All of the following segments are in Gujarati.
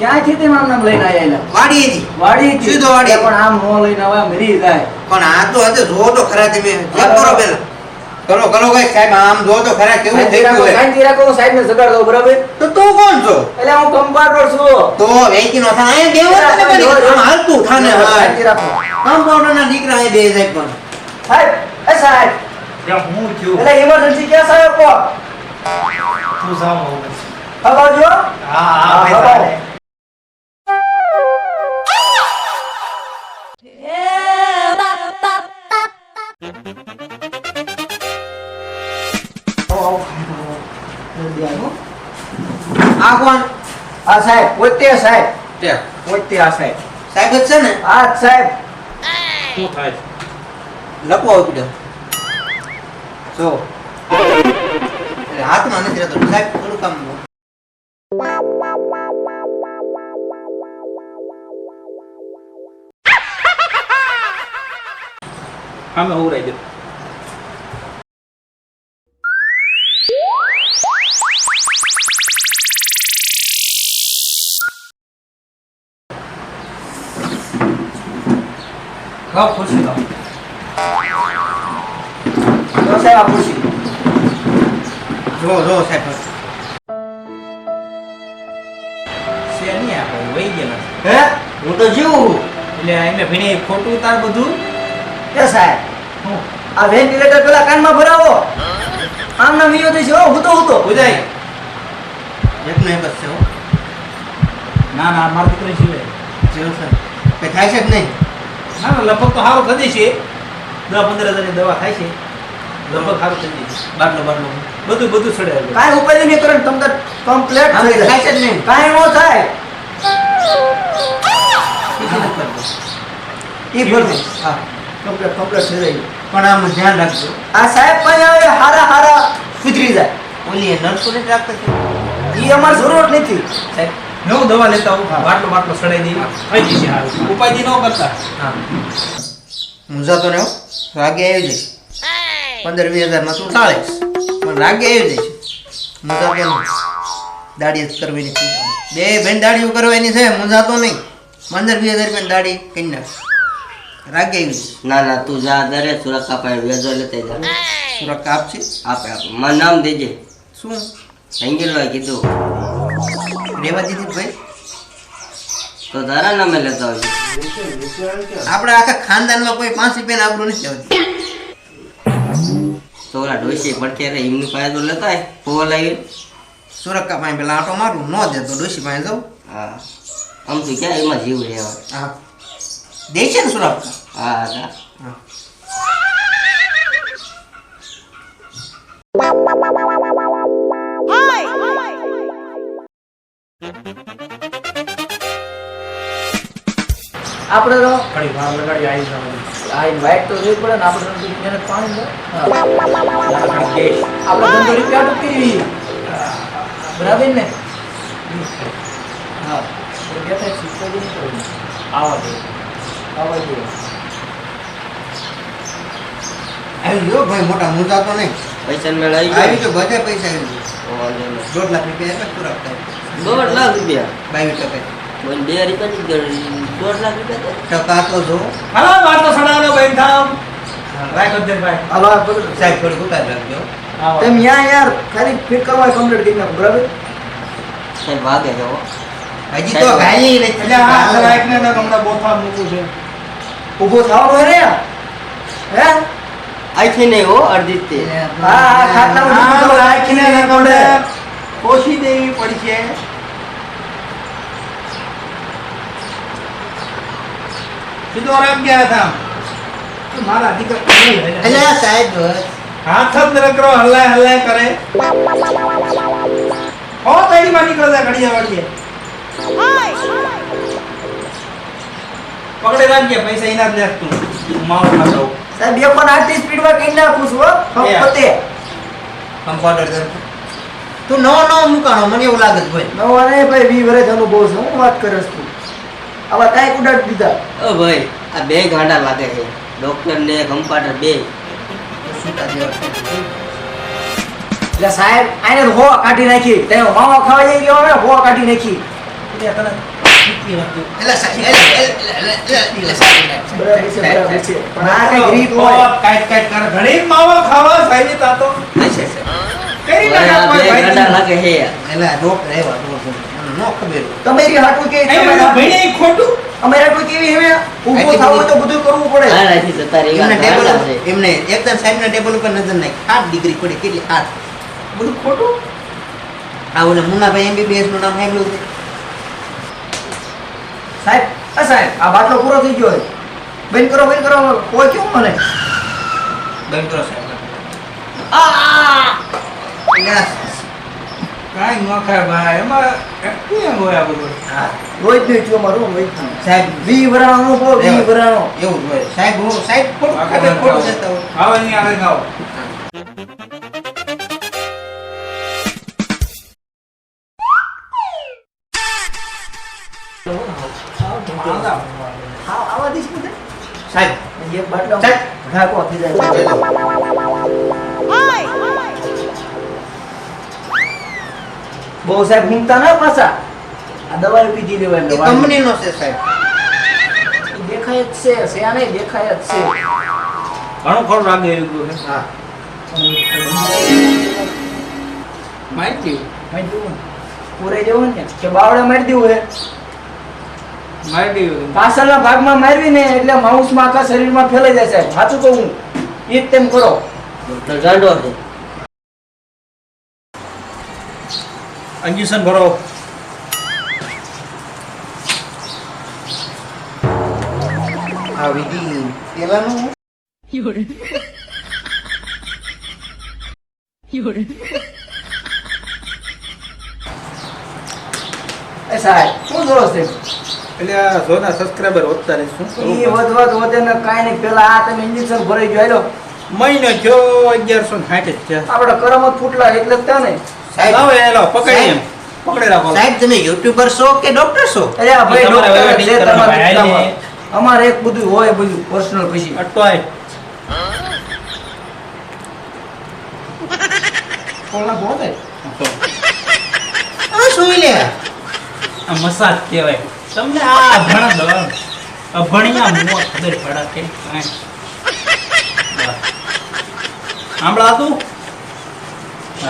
ક્યાંથી તે મારું નામ લઈને આયેલા વાડીએજી વાડીએજી સીધો વાડી. પણ આમ નો લઈને આવે મરી જાય. પણ આ તો આજે જો તો ખરા તમે. ચેક કરો પેલા. કરો કરો કઈ સાહેબ આમ જો તો ખરા કેવું થઈ ગયું હે શાંતિ કરો સાહેબ ને જગાડ દો બરાબર? તો તું કોણ છો? એટલે હું કમ્પાઉન્ડર છું. તો વેકી નો થાય. એ બેવ તને કરી આમ હાલતું થાને હા કમ્પાઉન્ડર ના દીકરા એ બે સાહેબ પણ. સાહેબ એ સાહેબ. ત્યાં હું થયું? એટલે ઇમરજન્સી ક્યાં સાહેબ કો તું જાવ હવે. હા હા ભાઈ આ સાહેબ પોતે સાહેબ. તે પોતે આ સાહેબ. સાહેબ જ છે ને? આ સાહેબ. શું થાય? લકવો પીડો જો. એટલે હાથમાં નથી રહેતો. સાહેબ થોડું કામ સામે રહી દે. લાવ આ ખુરશી જો જો સાહેબ ભરાવો આમ ના ઈયો થઈ છે હો હું તો હું એક છે ના ના મારા જીવે જીવ સાહેબ કઈ થાય છે કે નહીં ના ના લગભગ તો સારું થઈ છે. દસ પંદર હજારની દવા થાય છે. લગભગ સારું થઈ જશે બારનો બારનો બધું બધું સડે કાંઈ ઉપાય નહીં કરે તમને કમ્પ્લેટ થઈ થાય છે નહીં. કાંઈ નો થાય. એ ભરવું હા. કમ્પ્લેટ કમ્પ્લેટ થઈ જાય. પણ આમ ધ્યાન રાખજો. આ સાહેબ પણ હવે હારા હારા સુધરી જાય. ઓલી એ નર્સો રાખતા છે? ઈ અમારે જરૂર નથી. સાહેબ નવું દવા લેતા હું બાટલો બાટલો સડાઈ દઈ થઈ જશે ઉપાય દી ન કરતા. હા. મૂંઝાતો ને હો. રાગે આવી જઈશ. પંદર વીસ હજારમાં તું ચાળીશ પણ રાગે આવી જઈશ. મૂંઝાતો નહીં દાડી જ કરવાની બે બેન દાડીઓ કરવાની છે મૂંઝાતો નહીં. પંદર વીસ હજાર રૂપિયા દાડી કરી નાખ. રાગે આવી ના ના તું જા દરે સુરક્ષા પાસે વેજો લેતા જા. સુરત કાપશે આપે આપે. મારું નામ દેજે. શું? સંગીલભાઈ કીધું. રેવા દીધી ભાઈ? તો તારા નામે લેતા હોય. આપણે આખા ખાનદાનમાં કોઈ પાંચ રૂપિયા આબરૂ નથી આવતી તો ઓલા ડોસી પડખે રે એમની પાસે તો લેતા હોય પોવા લાવી. સુરક્ષા પાસે પેલા આટો મારું ન દે તો ડોશી પાસે જાઉં. હા. આમ તો ક્યાં એમાં જીવ રહેવા હા. દે છે ને સુરક્ષા? હા. હા. આપણે તો ઘડી વાર લગાડી આવી જવાનું. આ વાઇટ તો જોઈ પડે ને આપણે તો મહેનત પાણી દો આપણે ધંધો રૂપિયા ટૂંકી બરાબર ને? હા. તો બેઠા છીએ, કોઈ નહીં આવા દે આવા જોઈએ. આવી ભાઈ મોટા મૂંઝાતો નહીં. પૈસા મેળવી આવી ગયો. બધે પૈસા દોઢ લાખ રૂપિયા પૂરા થાય. દોઢ લાખ રૂપિયા. બાવીસ ટકા. બે રૂપિયા દોઢ લાખ રૂપિયા તો. ટકા તો જો. હાલો વાતો સડાવનો બેન થામ રાખ અધ્યક્ષભાઈ હાલો. સાહેબ થોડું ઉતાર રાખજો તેમ ન્યા યાર ખાલી ફિટ કરવા કમ્પ્લીટ કરી નાખો બરાબર? સાહેબ વાગે હો. હજી તો ગાય નથી એટલે આ રાખ ને હમણાં બોથા મૂકું છે. ઊભો થવાનો હે ને હે? અહીંથી નહીં હો અડધી તે. હા હા રાખીને રાખીને કોશી દેવી પડી છે ગયા હતા? મારા દીકરા એટલે સાહેબ હાથ જ નકરો હલાય હલાય કરે. હો તૈડી માં નીકળે છે ઘડિયા વાળીએ. પકડે રાખજે પૈસા એના જ લેખ તું. માવો ખાતો સાહેબ બે પણ આટલી સ્પીડમાં કરી નાખું છું હો. એ. પોતે. તું નવો નવો મૂકાણો મને એવું લાગે છે ભાઈ. નવો અરે ભાઈ વી વરે અનુભવ છે હું વાત કરે તું. આવા કાંઈક ઉડાડ દીધા. ઓ ભાઈ આ બે ગાંડા લાગે છે. ડોક્ટર ને કમ્પાઉન્ડર બે. એટલે સાહેબ આને હો કાઢી નાખી. તમે માવા ખાવા જઈ ગયો હવે હો કાઢી નાખી. એટલે તને કઈ કરે. ઘણી માવા ખાવા સાહેબે તા તો. સાહેબ, સાહેબ. કરી હવે આ નાખે ગાંડા લાગે હે એટલે ડોક્ટર આવ્યા, નો ખબર. તમારી હાટું કે અહીં તમારા- ભણીએ ઈ ખોટું. અમારે હાટું કેવી હવે ઊભો આટલી તો બધું કરવું પડે. આ નથી તો તારી એમના ટેબલ ગાંડા ઉપર- છે એમને એકદમ સાહેબના ટેબલ ઉપર નજર નાખી. આઠ ડિગ્રી પડી કેટલી આઠ બધું ખોટું? આ ઓલે મુન્નાભાઈ એમબીબીએસનું નામ છે. સાહેબ આ સાહેબ આ બાટલો પૂરો થઈ ગયો છે. બંધ કરો બંધ કરો કોઈ કેવું મને? બંધ કરો સાહેબ. એટલે કાંઈ ન ખાય ભાઈ. એમાં એટલું એમ હોય આ બધું. હા, રોજનું થયું મારું રોજ સાહેબ વી વરાણો અનુભવ વી એવું. વરાણો એવું હોય સાહેબ હું સાહેબ ખોટું ખાતે ખોટું જતા હોય આવો નહીં આવે બધે સાહેબ સાહેબ. ઘા થઈ જાય બહુ સાહેબ ઊંઘતા ના પાછા. આ દવાઈ પીધી લેવાય એ કંપનીનો છે સાહેબ. દેખાય જ છે છે નહીં દેખાય જ છે. ઘણું ખરું લાગે એવું છે. હા. માહિતી દેવું ને. પૂરે જેવું ને કે બાવડે મારી દેવું હે. માહિતી પાછળના ભાગમાં મારવી ને એટલે માઉસમાં આખા શરીરમાં ફેલાઈ જાય સાહેબ. સાચું કહું હું. ઈ જ તેમ કરો. ડોક્ટર ગાંડો છે. ઇન્જેક્શન ભરો આ વિધિ પેલાનું એ સાહેબ શું કરો છે એટલે આ સોના સબસ્ક્રાઇબર વધતા રહે શું કરું વધવા વધે ને કાંઈ નહીં પેલા આ તમે ઇન્જેક્શન ભરાઈ ગયો મહિનો થયો અગિયારસો ને સાઠ જ છે આપણા કરમ જ ફૂટલા એટલે જ ત્યાં ને લાવો એ લાવો, પકડી એમ. પકડી રાખો. સાહેબ તમે યુટ્યુબર છો કે ડોક્ટર છો? અરે ભાઈ ડોક્ટર છે કરવાનો. તમારા ભાઈ, ધંધામાં. અમારે એક બધું હોય બધું પર્સનલ પછી. અટવાય. કોલના ફોન આ શું લે? આ મસાજ કહેવાય. તમને આ અભણ દવા અભણિયા મુવા ખબર પડા કે સાંભળા તું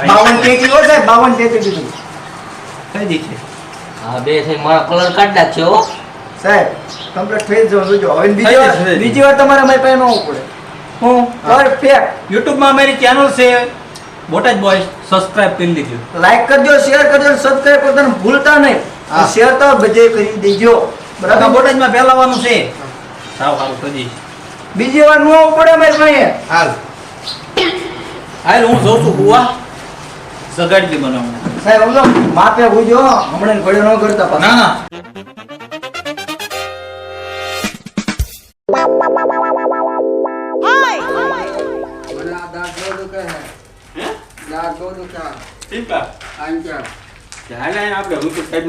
બાવન ટેકી હો સાહેબ બાવન ટેકી કીધું. કઈ દી છે. હા બે થઈ મારા કલર કાઢ નાખ્યો સાહેબ કમ્પ્લીટ થઈ જ જોજો. હવે બીજી વાર. બીજી વાર તમારે અમારી પાસે ન આવવું પડે. હું? પરફેક્ટમાં મારી ચેનલ છે. બોટાજ બોય સબસ્ક્રાઇબ કરી દીધું લાઈક કરજો શેર કરજો સબસ્ક્રાઇબ કરવાનું ભૂલતા નહીં. શેર તો બધે કરી દેજો. બરાબર? બોટાજમાં ફેલાવાનું છે. સાવ સારું કરી બીજી વાર ન આવવું પડે પાસે. હાલ. હાલ હું જોઉં છું બુવા સગાડી બનાવું સાહેબ સમજો માપે હુજો હમણાં ઘડ્યો ન કરતા ના ના.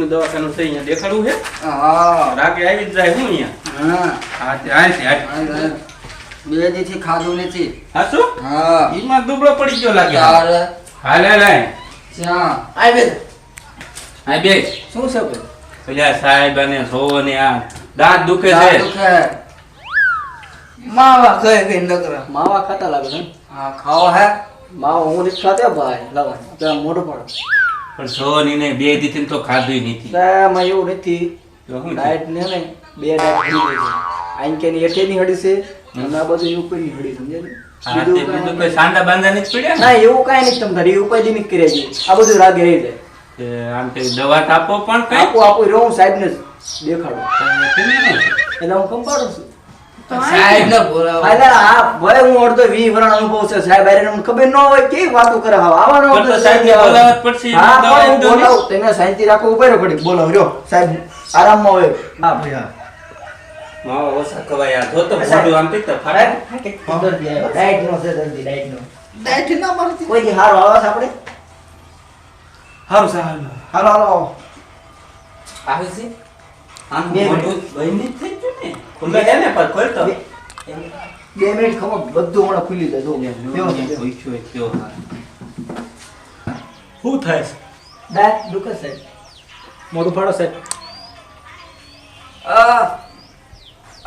દવાખાનું છે અહીંયા દેખાડવું છે. રાગે આવી જ જાય હું અહીંયા. હા. તે ત્યાં બે દીથી ખાધું નથી. હાસુ શું? હા. ઈમાં દુબળો પડી ગયો લાગે. હાલ હાલ. આય બે હા બે શું છે ભાઈ? પેલા સાહેબ અને સો ને આ દાંત દુખે છે. દુખે. માવા કઈ કઈ નકરા. માવા ખાતા લાગે હા ખાઓ હે. માવા હું નથી ખાતા ભાઈ. લાવો. મોઢું પડે. પણ સો ની ને બે દીથી તો ખાધું નથી. એમાં એવું નથી. તો ડાયટ ને ને બે ડાયટ હડી આઈન કે એઠે ની હડી છે. આ બધું ઉપરની હડી સમજે ને? હા તે બીજું બીજું કોઈ સાંડા બાંધા નથી પડ્યા? ના એવું કાંઈ નહીં તમ તારી ઉપાધિ નહીં કર્યા છે. આ બધું રાગે આવી જાય. આમ તે દવા આપો પણ કઈ? આપું આપું રહું સાહેબ ને દેખાડું. એટલે હું કંપાડું છું. સાહેબ ને બોલાવો. અરે આ ભાઈ હું અડધો વી વરણ અનુભવ છે સાહેબ મને ખબર ન હોય કેવી વાતો કરે હા આવા ન પણ તો સાહેબને બોલાવવા જ પડશે, હા. બોલાવું. તમે શાંતિ રાખો ઊભા રહો બોલાવો રહ્યો. સાહેબ આરામમાં હોય. હા ભાઈ હા. માવા ઓછા ખવાય જો તો મોઢું આમ કંઈક તો ડાયટ નો છે દર્દી ડાયટ નો. ડાયટ ના મળતી. કોઈ દી હારો આવે આપણે? હારું સાહેબ હાલો હાલો આવો. આવે છે આમ બે મોઢું બંધ થઈ ગયું ને? ખુલ્લા છે ને પણ ખોલતો? બે બે મિનિટ ખબર બધું હમણાં ખુલી જાય. જો હા. શું થાય છે? દાંત દુખે સાહેબ મોઢું ફાડો સાહેબ. આ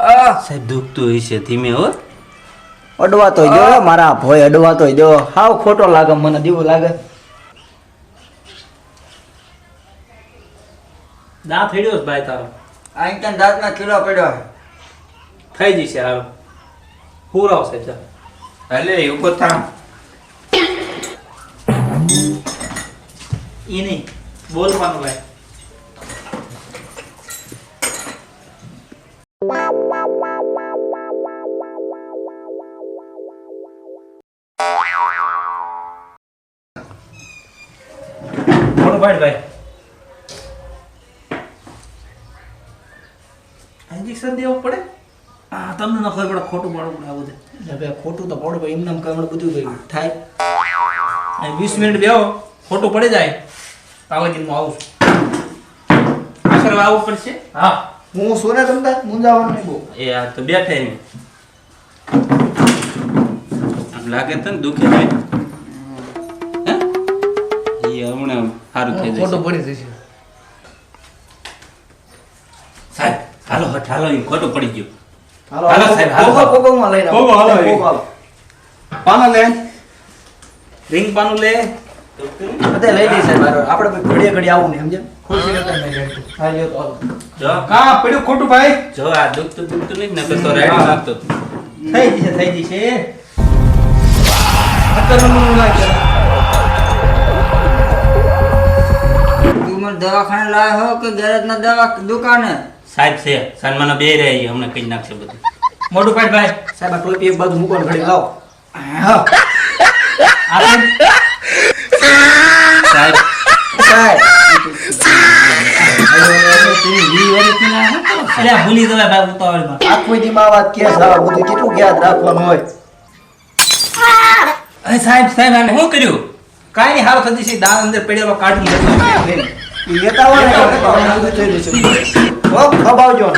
સાહેબ દુખતું હોય છે ધીમે હો. અડવાતો જો મારા ભોય અડવાતો જો હાવ ખોટો લાગે મને દેવું લાગે. દાંત ફેડ્યો છે ભાઈ તારો. આઈ ત્યાં દાંતમાં કીડો પડ્યો છે. થઈ જશે હાલ. હું આવશે ચાલ. હલે અલે ઊભો થા ઈ નહીં બોલવાનું ભાઈ મોટું ભાઈ ભાઈ ઇન્જેક્શન દેવું પડે? હા તમને ન ખબર પડે ખોટું પાડવું પડે આવું હવે ખોટું તો પડે ભાઈ એમને કામ બધું થાય. વીસ મિનિટ બેહો ખોટું પડે જાય. આવા આવું છું. આવવું પડશે? હા. હું સોને ને તમતા મુંજાવાનું નહીં બહુ એ આ તો બેઠે ને આમ લાગે તને દુખે હે? એ હમણાં સારું થઈ જશે. ખોટું પડી જશે સાહેબ હાલો હટ હાલો ઈ ખોટું પડી ગયો. હાલો હાલો સાહેબ, હાલો. કોકો કોકોમાં લઈને કોકો હાલો. કોકો હાલો. પાના લે. રિંગ પાનું લે. બધે લઈ લઈ સાહેબ આપણે ઘડીએ ઘડી આવું ને સમજે ખુશી લેતા નહીં. હા લ્યો તો હાલો. જો. કા પડ્યું ખોટું ભાઈ? જો આ દુખતું દુખતું નહીં ને તો રાઈડ લાગતો થઈ જશે થઈ જશે. તું મને દવાખાને લાવ્યો હો કે ગેરેજના દવા દુકાને? સાહેબ છે સન્માનો બે રહી અમને કઈ નાખશે બધું. મોટું ભાઈ ભાઈ. સાહેબ આ ટોપી એક બાજુ મૂકો ને ઘડી લાવો આપણે સાહેબ સાહેબ. અલ્યા ભૂલી ગયો ભાઈ ઉતાવળમાં આખો દી માં વાત કે સાવ બધું કેટલું યાદ રાખવાનું હોય. અરે સાહેબ સાહેબ આને શું કર્યું? કાંઈ નહીં હારો થતી છે દાળ અંદર પડેલો કાઢી લેતો હોય ને એટલે બધું થઈ જશે. હો ખબાવજો.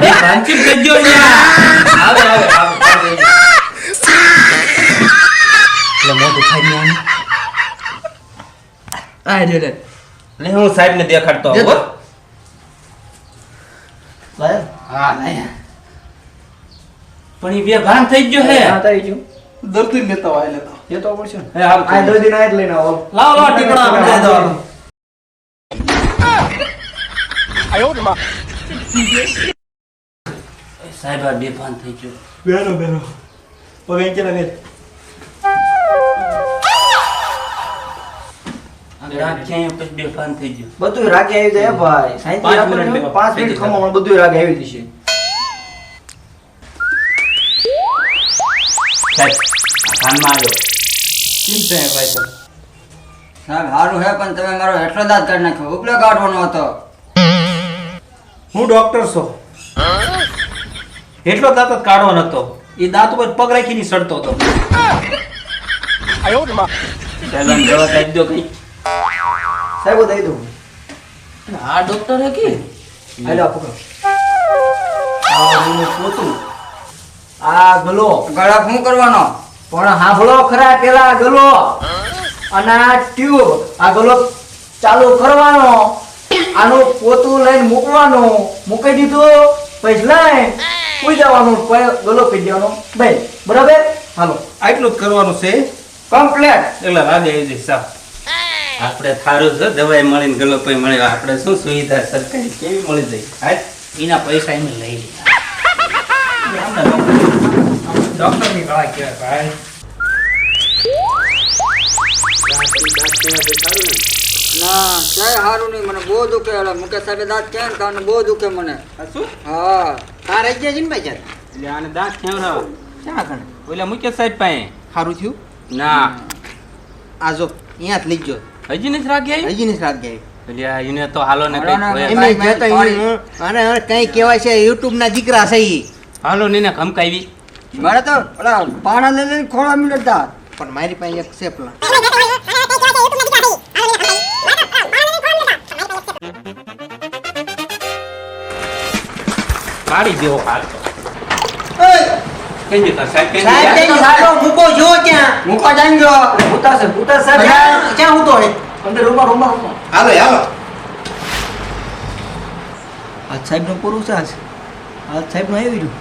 ભાંચી કરજો આવે આવે આવે આવે. એટલે ને. આ રે રે. લે હું સાહેબ ને દેખાડતો હો. સાહેબ હા નહીં પણ એ બે ભાન થઈ ગયો હે. હા થઈ ગયો. દર્દી લેતા હોય લેતા. એ તો પડશે હે હાલ આ દર્દી ના જ લઈને આવો. લાવ લાવ ટીકડા આપણે દો સાહેબ આ બે ભાન થઈ ગયો. બેનો બેનો. પગે કે પછી બે ફાન થઈ ગયું. બધું રાગે આવી જાય ભાઈ. પાંચ મિનિટ મિનિટ પાંચ મિનિટ ખમણ બધું રાગે આવી જશે. સાહેબ આ આવ્યો. કેમ છે ભાઈ તો સાહેબ સારું હે પણ તમે મારો એટલો દાંત કાઢી નાખ્યો. ઉપલો કાઢવાનો હતો. હું ડોક્ટર છું. એટલો દાંત જ કાઢવાનો હતો એ દાંત ઉપર પગ રાખીને સડતો હતો. સાહેબ આમ દવા કાઢી દો કઈ સાહેબ દઈ દઉં. આ ડોક્ટર હે કે? હાલો આ પકડો. આ એનું પોતું. આ ગલો. ગળા શું કરવાનો? પણ હાંભળો ખરા પેલા ગલો. અને આ ટ્યુબ આ ગલો ચાલુ કરવાનો. આનું પોતું લઈને મૂકવાનું. મૂકી દીધું. પછી લઈને ઉઈ જવાનું. ગલો પી દેવાનો બે બરાબર? હાલો. આટલું જ કરવાનું છે. કમ્પ્લેટ એટલે રાજા એ જઈશ સાહેબ આપણે થારું છે દવાઈ મળીને ગલો કોઈ મળે આપણે શું સુવિધા સરકારી કેવી મળી જાય? હાય એના પૈસા એને લઈ લીધા ડોક્ટરની કળા કહેવાય ભાઈ. ના ક્યાંય સારું નહીં મને બહુ દુખે એટલે મુકેશ સાહેબ દાંત ને કારણે બહુ દુખે મને. શું? હા. તારે રહી ગયા છે ને ભાઈ ચાલ એટલે આને દાંત ખેવડાવો ક્યાં કણે ઓલા મુકેશ સાહેબ પાસે. સારું થયું? ના. આ જો અહીંયા જ લઈ ગયો. હજી નથી રાગી આવી હજી નથી એને તો હાલો ને. અને કઈ કહેવાય છે યુટ્યુબ ના દીકરા છે ઈ. હાલો ને એને ખમકાવી મારે તો ઓલા પાણા લઈ લઈને પણ મારી પાસે એક છે પ્લાન કાઢી દેવો હાલ કઈ જતા સાહેબ કઈ સાહેબ કઈ સાહેબ મૂકો જો ત્યાં. મૂકો જાણજો ઉતારશે ઉતારશે ક્યાં ક્યાં હું તો અંદર રૂમમાં રૂમમાં રૂમમાં હાલો હાલો આ સાહેબનું પૂરું છે આજ. આ સાહેબનું આવી રહ્યું.